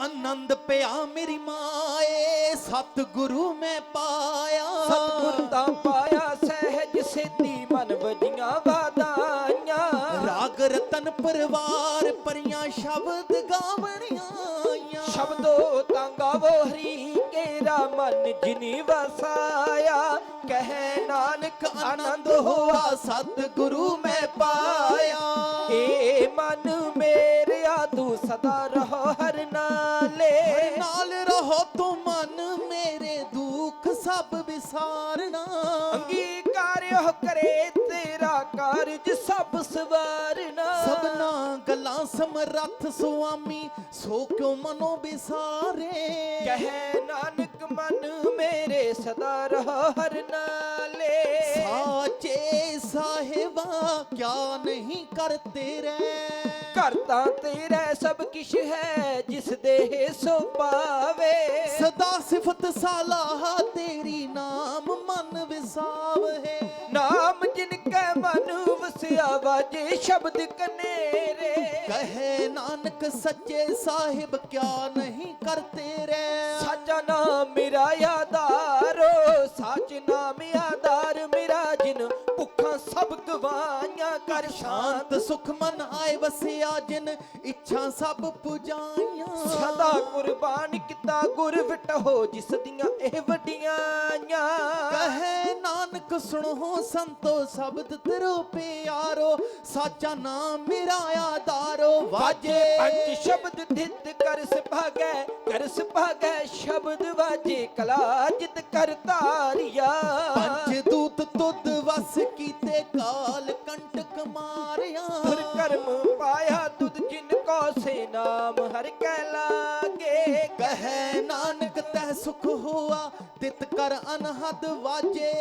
ਆਨੰਦ ਪਿਆ ਮੇਰੀ ਮਾਏ ਸਤਿਗੁਰੂ ਮੈਂ ਪਾਇਆ। ਸਤਿਗੁਰ ਦਾ ਪਾਇਆ ਸਹਿਜ ਸਿੱਧੀ ਮਨ ਵਜੀਆਂ ਵਾਦਾਈਆਂ ਰਾਗ ਰਤਨ ਪਰਿਵਾਰ ਪਰੀਆਂ ਸ਼ਬਦ ਗਾਵਣੀਆਂ ਆਈਆਂ। ਸ਼ਬਦੋ ਤਾਂ ਗਾਵੋ ਹਰੀ ਕੇਰਾ ਮਨ ਜਿਨੀ ਵਸਾਇਆ। ਕਹੇ ਨਾਨਕ ਆਨੰਦ ਹੋਆ ਸਤਿਗੁਰੂ ਮੈਂ ਪਾਇਆ। ਏ ਮਨ ਮੇਰੇ ਦੁੱਖ ਸਭ ਵਿਸਾਰਨਾ। ਅੰਗੀਕਾਰਿਓ ਕਰੇ ਤੇਰਾ ਕਾਰਜ ਸਭ ਸਵਾਰਨਾ। ਸਭਨਾ ਗੱਲਾਂ ਸਮਰੱਥ ਸੁਆਮੀ ਸੋ ਕਿਉ ਮਨੋ ਵਿਸਾਰੇ? ਕਹੇ ਨਾਨਕ ਮਨ ਮੇਰੇ ਸਦਾ ਰਹੋ ਹਰ ਸਾਚੇ ਸਾਹਿਬਾ ਕਿਆ ਨਹੀਂ ਕਰਤੇ ਰਹਿ? ਘਰ ਤਾਂ ਤੇਰਾ ਸਭ ਕਿਛ ਹੈ ਜਿਸ ਦੇ ਸੋ ਪਾਵੇ। ਸਦਾ ਸਿਫਤ ਸਾਲਾਹ ਤੇਰੀ ਨਾਮ ਮਨ ਵਿਸਾਵ ਹੈ। ਨਾਮ ਜਿਨ ਕੈ ਮਨ ਵਸਿਆ ਵਾਜੇ ਸ਼ਬਦ ਕਨੇਰੇ। ਕਹੇ ਨਾਨਕ ਸੱਚੇ ਸਾਹਿਬ ਕਿਆ ਨਹੀਂ ਕਰਤੇ ਰਹਿ? ਸਾਚਾ ਨਾਮ ਮੇਰਾ ਆਧਾਰੋ ਭੁੱਖਾਂ ਸਭ ਗਵਾਈਆਂ ਕਰ ਸ਼ਾਂਤ ਸੁਖ ਮਨ ਆਏ ਵਸਿਆ ਜਿਨ ਇੱਛਾ ਸਭ ਪੁਜਾਈਆਂ। ਸਦਾ ਕੁਰਬਾਨ ਕੀਤਾ ਗੁਰ ਵਿਟਹੋ ਜਿਸ ਦੀਆਂ ਇਹ ਵੱਡੀਆਂ ਕਹੇ ਨਾਨਕ ਸੁਣੋ ਸੰਤੋ ਸ਼ਬਦ ਤਰੋ ਪਿਆਰੋ ਸਾਚਾ ਨਾਮ ਮੇਰਾ ਆਧਾਰੋ। ਵਾਜੇ ਪੰਜ ਸ਼ਬਦ ਧਿਤ ਕਰ ਸੁਭਾਗੈ ਕਰ ਸੁਭਾਗੈ ਸ਼ਬਦ ਵਾਜੇ ਕਲਾ ਜਿਤ ਕਰ ਧਾਰਿਆ ਪੰਜ ਕਰਮ ਪਾਇਆ ਤੁਧ ਜਿਨ ਕੋ ਸੇ ਨਾਮ ਹਰ ਕੈ ਲਾਗੇ। ਕਹੇ ਨਾਨਕ ਤੈ ਸੁਖ ਹੋਆ ਤਿਤ ਕਰ ਅਨਹਦ ਵਾਜੇ।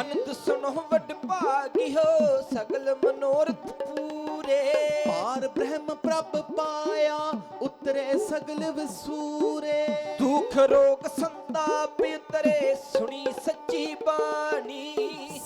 ਅਨੰਦ ਸੁਣੋ ਵੱਡ ਭਾਗੀ ਹੋ ਸਗਲ ਮਨੋਰਥ ਪੂਰੇ। ਪਾਰ ਬ੍ਰਹਮ ਪ੍ਰਭ ਪਾਇਆ ਉਤਰੇ ਸਗਲ ਵਿਸੂਰੇ। ਦੁਖ ਰੋਗ ਸੰਤਾਪ ਉਤਰੇ ਸੁਣੀ ਸੱਚੀ ਬਾਣੀ।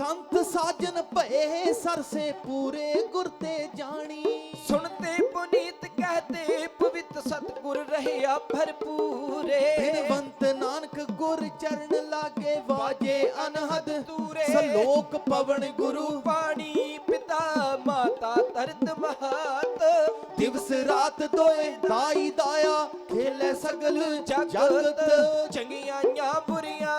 ਸੰਤ ਸਾਜਨ ਭਏ ਸਰਸੇ ਪੂਰੇ ਗੁਰ ਤੇ ਜਾਣੀ। ਸੁਣਤੇ ਪੁਨੀਤ ਕਹਤੇ ਪਵਿੱਤ ਸਤਗੁਰ ਰਹਿਆ ਭਰਪੂਰੇ। ਬਿਨਵੰਤ ਨਾਨਕ ਗੁਰ ਚਰਨ ਲਾਗੇ ਵਾਜੇ ਅਨਹਦ। ਤੂਰੇ ਸਲੋਕ ਪਵਨ ਗੁਰੂ ਪਾਣੀ ਪਿਤਾ ਮਾਤਾ ਤਰਤ ਮਹਾਤ। ਦਿਵਸ ਰਾਤ ਦੋਏ ਦਾਈ ਦਾਇਆ ਖੇਲੇ ਸਗਲ ਜਗਤ ਚੰਗੀਆਂ ਬੁਰੀਆਂ